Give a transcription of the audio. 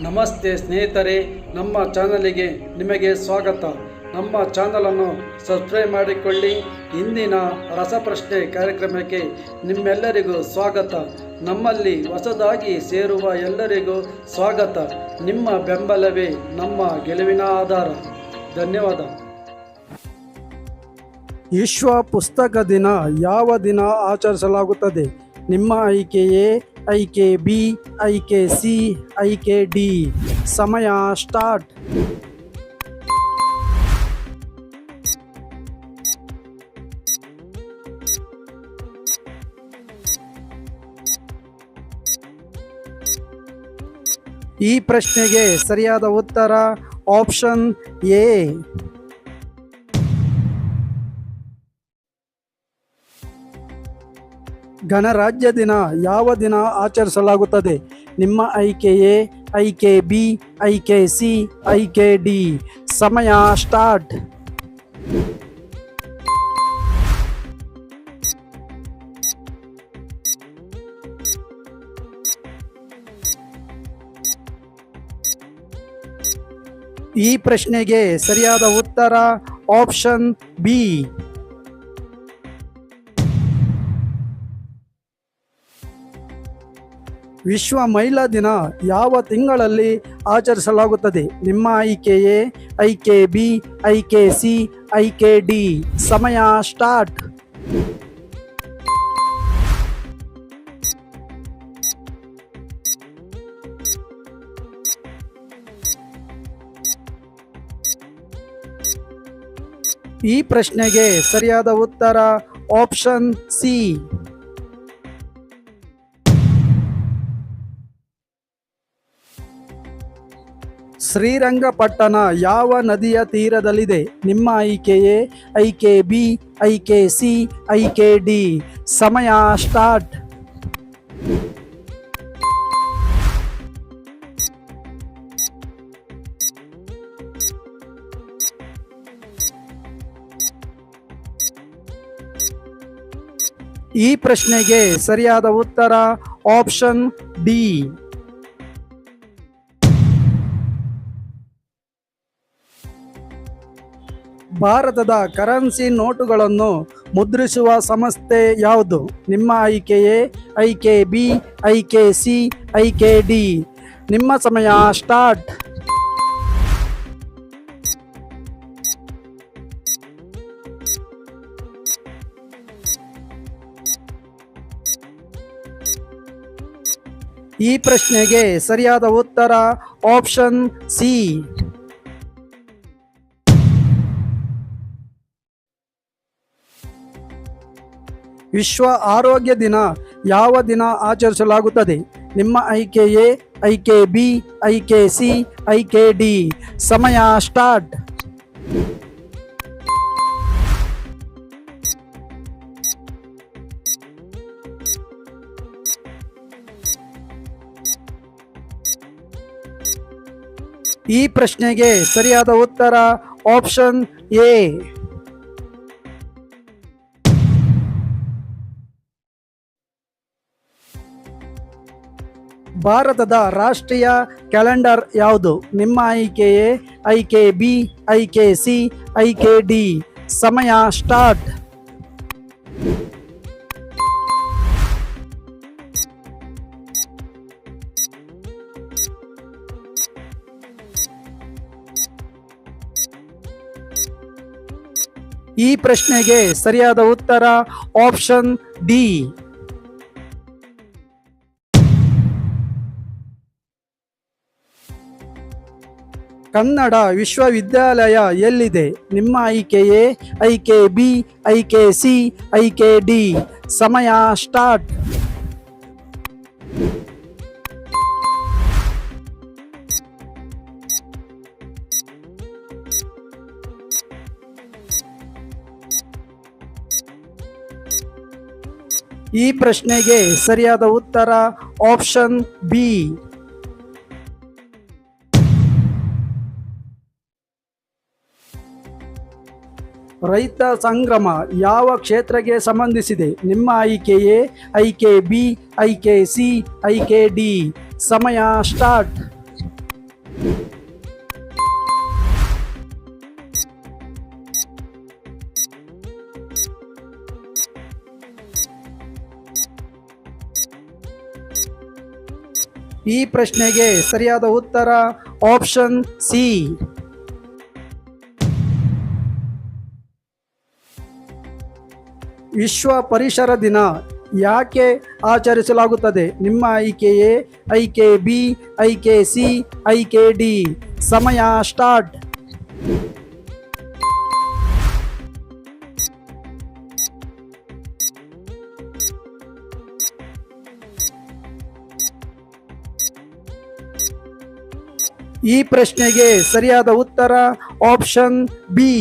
ನಮಸ್ತೆ ಸ್ನೇಹಿತರೆ, ನಮ್ಮ ಚಾನಲಿಗೆ ನಿಮಗೆ ಸ್ವಾಗತ. ನಮ್ಮ ಚಾನಲನ್ನು ಸಬ್ಸ್ಕ್ರೈಬ್ ಮಾಡಿಕೊಳ್ಳಿ. ಇಂದಿನ ರಸಪ್ರಶ್ನೆ ಕಾರ್ಯಕ್ರಮಕ್ಕೆ ನಿಮ್ಮೆಲ್ಲರಿಗೂ ಸ್ವಾಗತ. ನಮ್ಮಲ್ಲಿ ಹೊಸದಾಗಿ ಸೇರುವ ಎಲ್ಲರಿಗೂ ಸ್ವಾಗತ. ನಿಮ್ಮ ಬೆಂಬಲವೇ ನಮ್ಮ ಗೆಲುವಿನ ಆಧಾರ. ಧನ್ಯವಾದ. ವಿಶ್ವ ಪುಸ್ತಕ ದಿನ ಯಾವ ದಿನ ಆಚರಿಸಲಾಗುತ್ತದೆ? ನಿಮ್ಮ ಆಯ್ಕೆಯೇ? ಆಯ್ಕೆ ಬಿ ಆಯ್ಕೆ ಸಿ ಆಯ್ಕೆ ಡಿ ಸಮಯ ಸ್ಟಾರ್ಟ್. ಈ ಪ್ರಶ್ನೆಗೆ ಸರಿಯಾದ ಉತ್ತರ ಆಪ್ಷನ್ ಎ. ಗಣರಾಜ್ಯ ದಿನ ಯಾವ ದಿನ ಆಚರಿಸಲಾಗುತ್ತದೆ? ನಿಮ್ಮ ಐಕೆ ಎ ಐಕೆ ಬಿ, ಐಕೆ ಸಿ, ಐಕೆ ಡಿ. ಸಮಯ ಸ್ಟಾರ್ಟ್. ಈ ಪ್ರಶ್ನೆಗೆ ಸರಿಯಾದ ಉತ್ತರ ಆಪ್ಷನ್ ಬಿ. ವಿಶ್ವ ಮಹಿಳಾ ದಿನ ಯಾವ ತಿಂಗಳಲ್ಲಿ ಆಚರಿಸಲಾಗುತ್ತದೆ? ನಿಮ್ಮ ಆಯ್ಕೆಯೇ ಐಕೆ ಬಿ ಐಕೆ ಸಿ ಐಕೆ ಡಿ ಸಮಯ ಸ್ಟಾರ್ಟ್. ಈ ಪ್ರಶ್ನೆಗೆ ಸರಿಯಾದ ಉತ್ತರ ಆಪ್ಷನ್ ಸಿ. ಶ್ರೀರಂಗಪಟ್ಟಣ ಯಾವ ನದಿಯ ತೀರದಲ್ಲಿದೆ? ನಿಮ್ಮ ಆಯ್ಕೆಯೇ? ಐಕೆ ಬಿ, ಐಕೆ ಸಿ, ಐಕೆ ಡಿ. ಸಮಯ ಸ್ಟಾರ್ಟ್. ಈ ಪ್ರಶ್ನೆಗೆ ಸರಿಯಾದ ಉತ್ತರ ಆಪ್ಷನ್ ಡಿ. ಭಾರತದ ಕರೆನ್ಸಿ ನೋಟುಗಳನ್ನು ಮುದ್ರಿಸುವ ಸಂಸ್ಥೆ ಯಾವುದು? ನಿಮ್ಮ ಆಯ್ಕೆಯೇ ಕೆ ಬಿ ಆಯ್ಕೆ ಸಿ ಆಯ್ಕೆ ಡಿ. ನಿಮ್ಮ ಸಮಯ ಸ್ಟಾರ್ಟ್. ಈ ಪ್ರಶ್ನೆಗೆ ಸರಿಯಾದ ಉತ್ತರ ಆಪ್ಷನ್ ಸಿ. ವಿಶ್ವ ಆರೋಗ್ಯ ದಿನ ಯಾವ ದಿನ ಆಚರಿಸಲಾಗುತ್ತದೆ? ನಿಮ್ಮ ಐಕೆ ಎ ಐಕೆ ಬಿ ಐಕೆ ಸಿ ಐಕೆ ಡಿ ಸಮಯ ಸ್ಟಾರ್ಟ್. ಈ ಪ್ರಶ್ನೆಗೆ ಸರಿಯಾದ ಉತ್ತರ ಆಪ್ಷನ್ ಎ. ಭಾರತದ ರಾಷ್ಟ್ರೀಯ ಕ್ಯಾಲೆಂಡರ್ ಯಾವುದು? ನಿಮ್ಮ ಆಯ್ಕೆಯೇ? ಕೆ ಬಿ, ಆಯ್ಕೆ ಸಿ, ಆಯ್ಕೆ ಡಿ. ಸಮಯ ಸ್ಟಾರ್ಟ್. ಈ ಪ್ರಶ್ನೆಗೆ ಸರಿಯಾದ ಉತ್ತರ ಆಪ್ಷನ್ ಡಿ. ಕನ್ನಡ ವಿಶ್ವವಿದ್ಯಾಲಯ ಎಲ್ಲಿದೆ? ನಿಮ್ಮ ಆಯ್ಕೆಯೇ? ಐಕೆ ಬಿ ಐಕೆ ಸಿ ಐಕೆ ಡಿ. ಸಮಯ ಸ್ಟಾರ್ಟ್. ಈ ಪ್ರಶ್ನೆಗೆ ಸರಿಯಾದ ಉತ್ತರ ಆಪ್ಷನ್ ಬಿ. ರೈತ ಸಂಗ್ರಮ ಯಾವ ಕ್ಷೇತ್ರಕ್ಕೆ ಸಂಬಂಧಿಸಿದೆ? ನಿಮ್ಮ ಆಯ್ಕೆ ಎ ಐಕೆ ಬಿ ಐಕೆ ಸಿ ಐಕೆ ಡಿ. ಸಮಯ ಸ್ಟಾರ್ಟ್. ಈ ಪ್ರಶ್ನೆಗೆ ಸರಿಯಾದ ಉತ್ತರ ಆಪ್ಷನ್ ಸಿ. ವಿಶ್ವ ಪರಿಸರ ದಿನ ಯಾಕೆ ಆಚರಿಸಲಾಗುತ್ತದೆ? ನಿಮ್ಮ ಆಯ್ಕೆಯೇ ಐಕೆ ಬಿ ಐಕೆ ಸಿ ಐಕೆ ಡಿ ಸಮಯ ಸ್ಟಾರ್ಟ್. ಈ ಪ್ರಶ್ನೆಗೆ ಸರಿಯಾದ ಉತ್ತರ ಆಪ್ಷನ್ ಬಿ.